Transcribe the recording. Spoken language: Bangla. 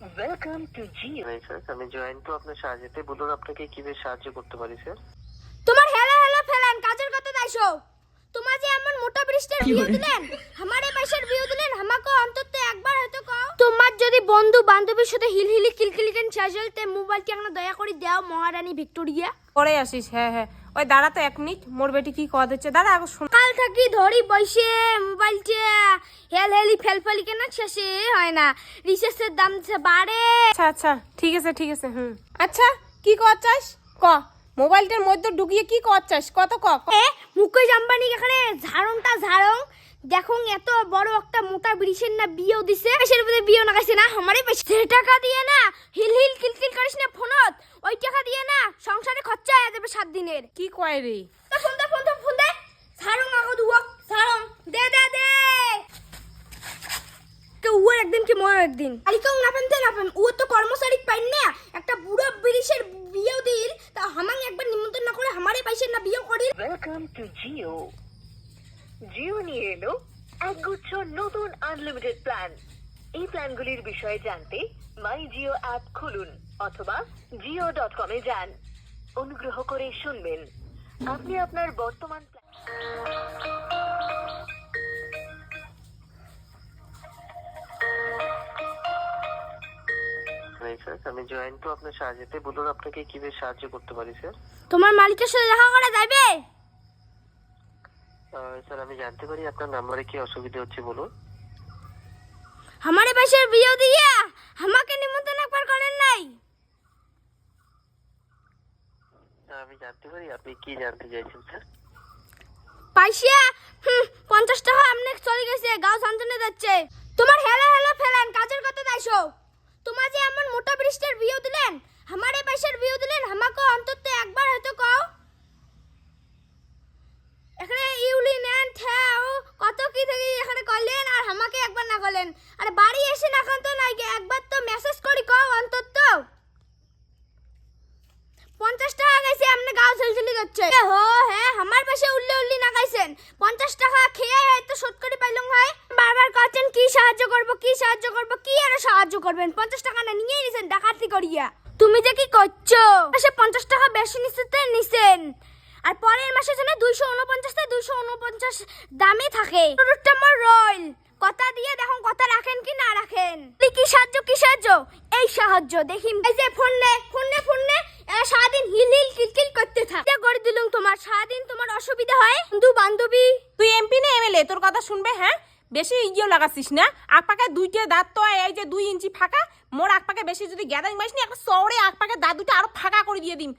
ওয়েলকাম টু জি স্যার আমি জয়েন তো আপনার সাহায্যতে। বলুন আপনাকে কীভাবে সাহায্য করতে পারি স্যার তোমার হেলা হেলা ফেলান কাজের কথা দাইছো তোমার যে এমন মোটা বৃষ্টির বিয়ে দিলেন আমারে পয়সার বিয়ে দিলেন আমাকে অন্তত একবার হয়তো কও। তোমার যদি বন্ধু বান্ধবীর সাথে হিলহিলি কিলকিলিকেন চাজলতে মোবাইলটি এখন দয়া করে দাও মহারানী ভিক্টোরিয়া। পরে আসিস হ্যাঁ হ্যাঁ। ওই দাঁড়া তো এক মিনিট মোর বেটি কি কয়া দিচ্ছে? দাঁড়া আগে শোন। কাল থাকি ধরি বসে মোবাইলটা হেল হেলি ফেলফেলি কেন শেষে হয় না। রিচার্জের দাম বাড়ে। আচ্ছা আচ্ছা ঠিক আছে ঠিক আছে হুম। আচ্ছা কি কর চাস ক মোবাইলটার মধ্যে ঢুকিয়ে কি কর চাস কত ক ক। এ মুকেশ আম্বানি এখানে ঝাড়ংটা ঝাড়ং দেখুন এত বড় একটা মোটা ব্রিজের না বিয়েও দিছে। সের মধ্যে বিয়েও না খাইছে না আমারই সে টাকা দিয়ে না হিল হিল কিলকিল করিস না ফোনত ওই টাকা দিয়ে না সংসারে খরচা হয়ে যাবে সাত দিনের। কি কয় রে? ফোন দে ফোন দে ফোন দে। ঝাড়ং আগো দুয়া ঝাড়ং দে দে দে। তো ও একদিন কি মোর একদিন? আলিকাও না পেন না পেন ও তো কর্মচারী পাইন না। একটা বুড়ো ব্রিটিশের বিয়েও দিল তা হামাং একবার নিমন্ত্রণ না করে আমারই পয়সা না বিয়ে করিল। ওয়েলকাম টু জিও জিও নিয়ে এলো একগুচ্ছ নতুন আনলিমিটেড প্ল্যান এই প্ল্যানগুলির বিষয়ে জানতে মাই জিও অ্যাপ খুলুন অথবা জিও ডট কমে যান। অনুগ্রহ করে শুনবেন। আপনি আপনার বর্তমান প্ল্যান নাই স্যার আমি জয়েন্ট তো আপনার সাহায্যতে বলুন আপনাকে কীভাবে সাহায্য করতে পারি স্যার তোমার মালিকের সাথে দেখা করা যাবে? স্যার আমি জানতে পারি আপনার নাম্বারে কি অসুবিধা হচ্ছে বলুন। আমারে বাসার বিয়ে দিয়া আমাকে নিমন্ত্রণ একবার করেন নাই। আমি জানতে পারি আপনি কি জানতে চাইছেন স্যার? হুম, পঞ্চাশ টাকা আমনে চলে গেছে গাও শান্তনে যাচ্ছে তোমার হেলা হেলা ফেলেন কাজের কথা দাইছো তোমার যে এমন মোটা বৃষ্টির বিয়ে দিলেন আমারে পাশের বিয়ে দিলেন আমাকে অন্তত একবার হয়তো কও এখানে ইউলি নেন ঠেও কত কি থেকে এখানে করলেন আর আমাকে একবার না আরে বাড়ি এসে না খান তো নাই একবার তো মেসেজ করি, কও অন্তত। পঞ্চাশ টাকা গাইছে আপনি গাও যাচ্ছে এ হো হ্যাঁ আমার পাশে উল্লে উল্লি না গাইছেন পঞ্চাশ টাকা খেয়ে হয়তো শোধ করে পাইলুম ভাই। বারবার কাছেন কি সাহায্য করব, কি সাহায্য করব, কি আর সাহায্য করবেন? পঞ্চাশ টাকা না নিয়ে নিছেন, ডাকাতি করিয়া। তুমি যে কি করছ? সে পঞ্চাশ টাকা বেশি নিতে নিছেন। আর পরের মাসে যেন দুইশো উনপঞ্চাশ থেকে দুইশো উনপঞ্চাশ দামে থাকে। আমার রইল কথা দিয়ে দেখুন কথা রাখেন কি না কি সাহায্য কি সাহায্য? এই সাহায্য, দেখি, এই যে ফোন নে ফোন নে ফোন নে সারাদিন হিল হিল কিলকিল করতে থাক। এটা করে দিলুম তোমার, সারাদিন তোমার অসুবিধা হয়। বন্ধু, বান্ধবী, তুই এমপি না এমএলএ তোর কথা শুনবে হ্যাঁ? বেশি ইয়ে লাগাছিস না? আগ পাকে দুইটা দাঁত তো, এই যে দুই ইঞ্চি ফাঁকা। মোর আগ পাকে বেশি যদি গ্যাদারিং মারিস নি একটা আগ পাকে দাঁত দুটো আরও ফাঁকা করে দিয়ে দিম।